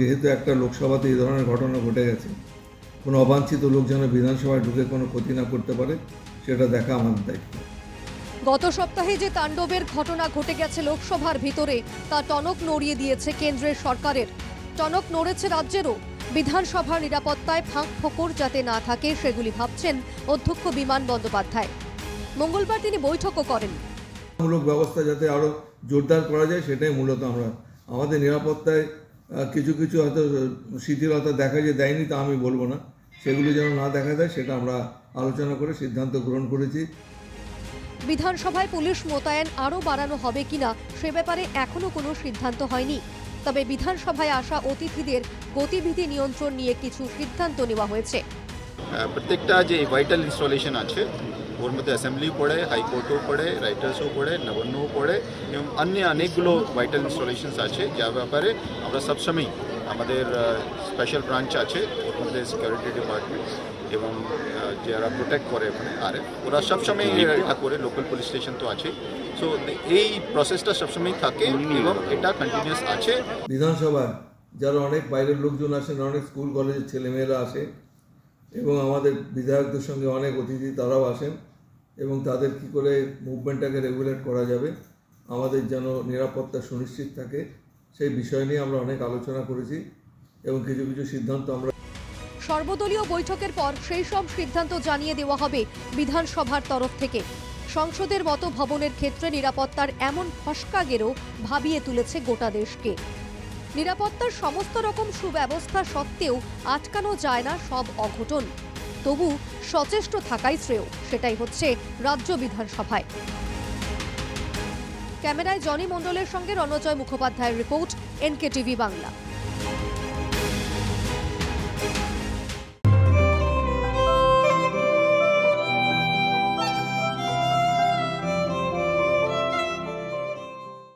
যেহেতু একটা লোকসভাতে এই ধরনের ঘটনা ঘটে গেছে কোনো অবাঞ্ছিত লোক যেন বিধানসভায় ঢুকে কোনো ক্ষতি না করতে পারে সেটা দেখা আমাদের দায়িত্ব। গত সপ্তাহে যে তাণ্ডবের ঘটনা ঘটে গেছে লোকসভার ভিতরে তা টনক নড়িয়ে দিয়েছে কেন্দ্রের সরকারের। টনক নড়েছে রাজ্যেরও। বিধানসভার নিরাপত্তায় ফাঁক ফোকর যাতে না থাকে সেগুলি ভাবছেন অধ্যক্ষ বিমান বন্দ্যোপাধ্যায়। মঙ্গলবার তিনি বৈঠকও করেন। মূলক ব্যবস্থা যাতে আরও জোরদার করা যায় সেটাই মূলত আমরা আমাদের নিরাপত্তায় কিছু কিছু হয়তো শিথিলতা দেখা যে দেয়নি তা আমি বলব না। সেগুলো যেন না দেখা দেয় সেটা আমরা আলোচনা করে সিদ্ধান্ত গ্রহণ করেছি। বিধানসভায় পুলিশ মোতায়েন আরও বাড়ানো হবে কিনা সে ব্যাপারে এখনও কোনো সিদ্ধান্ত হয়নি। তবে বিধানসভায় আসা অতিথিদের গতিবিধি নিয়ন্ত্রণ নিয়ে কিছু সিদ্ধান্ত নেওয়া হয়েছে। প্রত্যেকটা যে ভাইটাল ইনস্টলেশন আছে মধ্যে অ্যাসেম্বলি পড়ে হাইকোর্টও পড়ে রাইটার্সও পড়ে নবান্নও পড়ে এবং অন্য অনেকগুলো ভাইটাল ইনস্টলেশনস আছে যার ব্যাপারে আমরা সবসময় আমাদের স্পেশাল ব্রাঞ্চ আছে ওর মধ্যে সিকিউরিটি ডিপার্টমেন্ট এবং যারা প্রোটেক্ট করে ওখানে আরে ওরা সবসময় এটা করে লোকাল পুলিশ স্টেশন তো আছে সো এই প্রসেসটা সবসময় থাকে এবং এটা কন্টিনিউয়াস আছে বিধানসভায় যারা অনেক বাইরের লোকজন আসেন অনেক স্কুল কলেজের ছেলেমেয়েরা আসে এবং আমাদের বিধায়কদের সঙ্গে অনেক অতিথি, তারাও আসেন। এবং তাদের কি করে মুভমেন্টটাকে রেগুলেট করা যাবে, আমাদের যেন নিরাপত্তা সুনিশ্চিত থাকে, সেই বিষয় নিয়ে আমরা অনেক আলোচনা করেছি এবং কিছু কিছু সিদ্ধান্ত আমরা সর্বদলীয় বৈঠকের পর সেই সব সিদ্ধান্ত জানিয়ে দেওয়া হবে বিধানসভার তরফ থেকে। সংসদের মতো ভবনের ক্ষেত্রে নিরাপত্তার এমন ফসকা গেরো ভাবিয়ে তুলেছে গোটা দেশকে। নিরাপত্তার সমস্ত রকম সুব্যবস্থা সত্ত্বেও আটকানো যায় না সব অঘটন। তবু সচেষ্ট থাকাই শ্রেয়। সেটাই হচ্ছে রাজ্য বিধানসভায়। ক্যামেরায় জনি মণ্ডলের সঙ্গে রণজয় মুখোপাধ্যায়ের রিপোর্ট এনকে টিভি বাংলা।